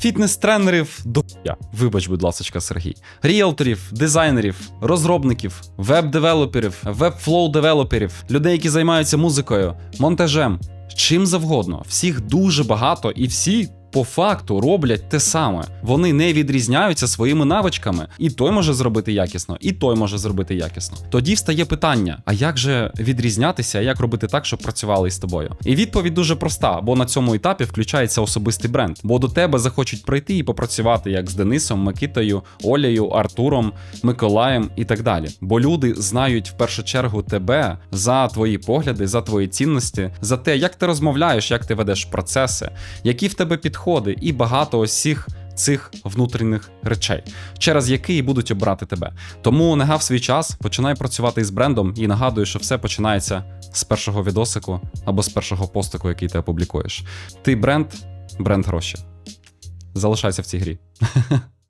Фітнес-тренерів до я. Вибач, будь ласка, Сергій. Ріелторів, дизайнерів, розробників, веб-девелоперів, веб-флоу-девелоперів, людей, які займаються музикою, монтажем, чим завгодно. Всіх дуже багато і всі. По факту роблять те саме. Вони не відрізняються своїми навичками. І той може зробити якісно, і той може зробити якісно. Тоді встає питання: а як же відрізнятися, як робити так, щоб працювали із тобою? І відповідь дуже проста, бо на цьому етапі включається особистий бренд. Бо до тебе захочуть прийти і попрацювати як з Денисом, Микитою, Олею, Артуром, Миколаєм і так далі. Бо люди знають в першу чергу тебе за твої погляди, за твої цінності, за те, як ти розмовляєш, як ти ведеш процеси, які в тебе підходи, і багато усіх цих внутрішніх речей, через які і будуть обрати тебе. Тому не гав свій час, починай працювати із брендом і нагадую, що все починається з першого відосику або з першого постику, який ти опублікуєш. Ти бренд, бренд гроші. Залишайся в цій грі.